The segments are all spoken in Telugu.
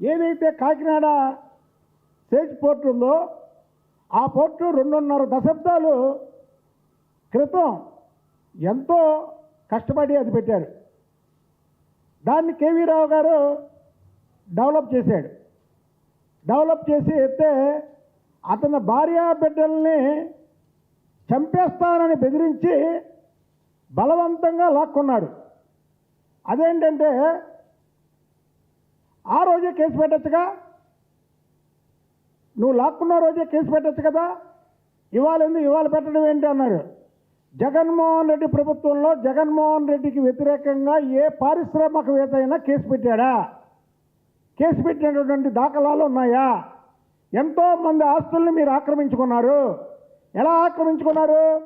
ఏదైతే కాకినాడ సేజ్ పోర్ట్ ఉందో ఆ పోర్టు రెండున్నర దశాబ్దాలు క్రితం ఎంతో కష్టపడి అది పెట్టారు. దాన్ని కేవీ రావు గారు డెవలప్ చేశాడు. డెవలప్ చేసి అయితే అతని భార్య బిడ్డల్ని చంపేస్తానని బెదిరించి బలవంతంగా లాక్కున్నాడు. అదేంటంటే ఆ రోజే కేసు పెట్టచ్చుగా? నువ్వు లాక్కున్న రోజే కేసు పెట్టచ్చు కదా? ఇవాళ ఎందుకు ఇవాళ పెట్టడం ఏంటి అన్నారు. జగన్మోహన్ రెడ్డి ప్రభుత్వంలో జగన్మోహన్ రెడ్డికి వ్యతిరేకంగా ఏ పారిశ్రామికవేత్త అయినా కేసు పెట్టాడా? కేసు పెట్టినటువంటి దాఖలాలు ఉన్నాయా? ఎంతో మంది ఆస్తుల్ని మీరు ఆక్రమించుకున్నారు. ఎలా ఆక్రమించుకున్నారు?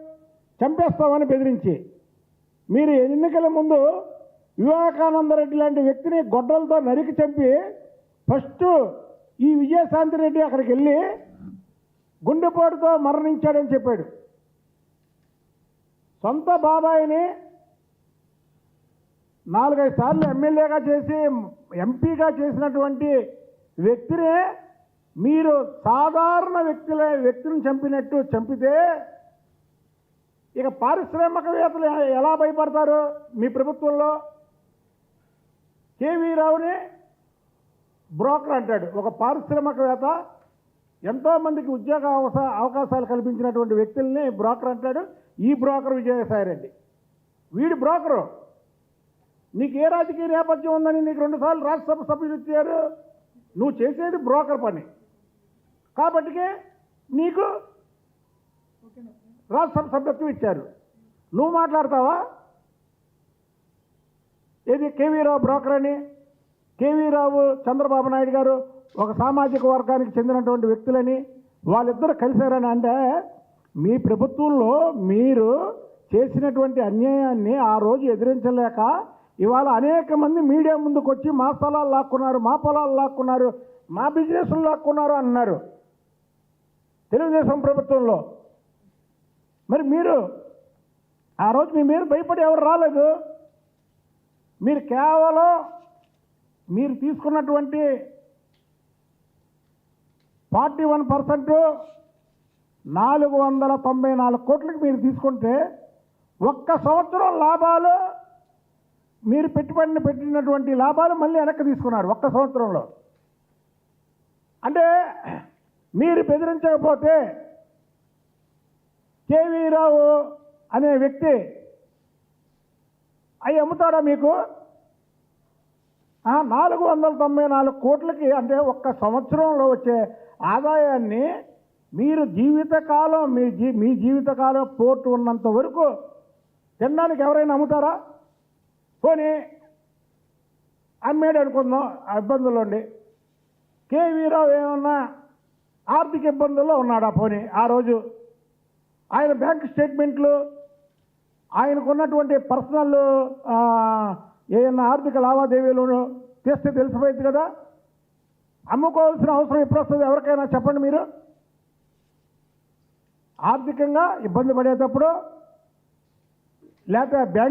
చంపేస్తామని బెదిరించి. మీరు ఎన్నికల ముందు వివేకానంద రెడ్డి లాంటి వ్యక్తిని గొడ్డలతో నరికి చంపి ఫస్ట్ ఈ విజయశాంతి రెడ్డి అక్కడికి వెళ్ళి గుండెపోటుతో మరణించాడని చెప్పాడు. సొంత బాబాయిని నాలుగైదు సార్లు ఎమ్మెల్యేగా చేసి ఎంపీగా చేసినటువంటి వ్యక్తిని మీరు సాధారణ వ్యక్తుల వ్యక్తిని చంపినట్టు చంపితే ఇక పారిశ్రామికవేత్తలు ఎలా భయపడతారు మీ ప్రభుత్వంలో? కేవీ రావుని బ్రోకర్ అంటాడు. ఒక పారిశ్రామికవేత్త ఎంతోమందికి ఉద్యోగ అవకాశాలు కల్పించినటువంటి వ్యక్తుల్ని బ్రోకర్ అంటాడు. ఈ బ్రోకర్ విజయసాయి రెడ్డి. వీడి బ్రోకరు. నీకు ఏ రాజకీయ నేపథ్యం ఉందని నీకు రెండుసార్లు రాజ్యసభ సభ్యులు ఇచ్చారు. నువ్వు చేసేది బ్రోకర్ పని. కాబట్టికే నీకు రాజ్యసభ సభ్యత్వం ఇచ్చారు. నువ్వు మాట్లాడతావా? ఏది? కేవీరావు బ్రోకర్ అని కేవీ రావు చంద్రబాబు నాయుడు గారు ఒక సామాజిక వర్గానికి చెందినటువంటి వ్యక్తులని వాళ్ళిద్దరు కలిశారని అంటే మీ ప్రభుత్వంలో మీరు చేసినటువంటి అన్యాయాన్ని ఆ రోజు ఎదిరించలేక ఇవాళ అనేక మంది మీడియా ముందుకు వచ్చి మా స్థలాలు లాక్కున్నారు మా పొలాలు లాక్కున్నారు మా బిజినెస్లు లాక్కున్నారు అన్నారు. తెలుగుదేశం ప్రభుత్వంలో. మరి మీరు ఆ రోజు మీ మీద భయపడి ఎవరు రాలేదు? మీరు కేవలం మీరు తీసుకున్నటువంటి ఫార్టీ వన్ పర్సెంట్ నాలుగు వందల తొంభై నాలుగు కోట్లకి మీరు తీసుకుంటే ఒక్క సంవత్సరం లాభాలు మీరు పెట్టుబడిని పెట్టినటువంటి లాభాలు మళ్ళీ వెనక్కి తీసుకున్నారు ఒక్క సంవత్సరంలో. అంటే మీరు బెదిరించకపోతే కేవీ రావు అనే వ్యక్తి అవి అమ్ముతాడా మీకు? నాలుగు వందల తొంభై నాలుగు కోట్లకి అంటే ఒక్క సంవత్సరంలో వచ్చే ఆదాయాన్ని మీరు జీవితకాలం మీ జీ మీ జీవితకాలం పోర్టు ఉన్నంత వరకు తినడానికి ఎవరైనా అమ్ముతారా? పోనీ అమ్మేడు అనుకుందాం ఆ ఉండి. కేవీరావు ఏమన్నా ఆర్థిక ఇబ్బందుల్లో ఉన్నాడా పోనీ ఆ రోజు? ఆయన బ్యాంక్ స్టేట్మెంట్లు ఆయనకున్నటువంటి పర్సనల్ ఆ, ఆర్థిక లావాదేవీలు తీస్తే తెలిసిపోయింది కదా? అమ్ముకోవాల్సిన అవసరం ఎప్పుడు వస్తుంది. ఎవరికైనా చెప్పండి మీరు. ఆర్థికంగా ఇబ్బంది పడేటప్పుడు లేకపోతే బ్యాంక్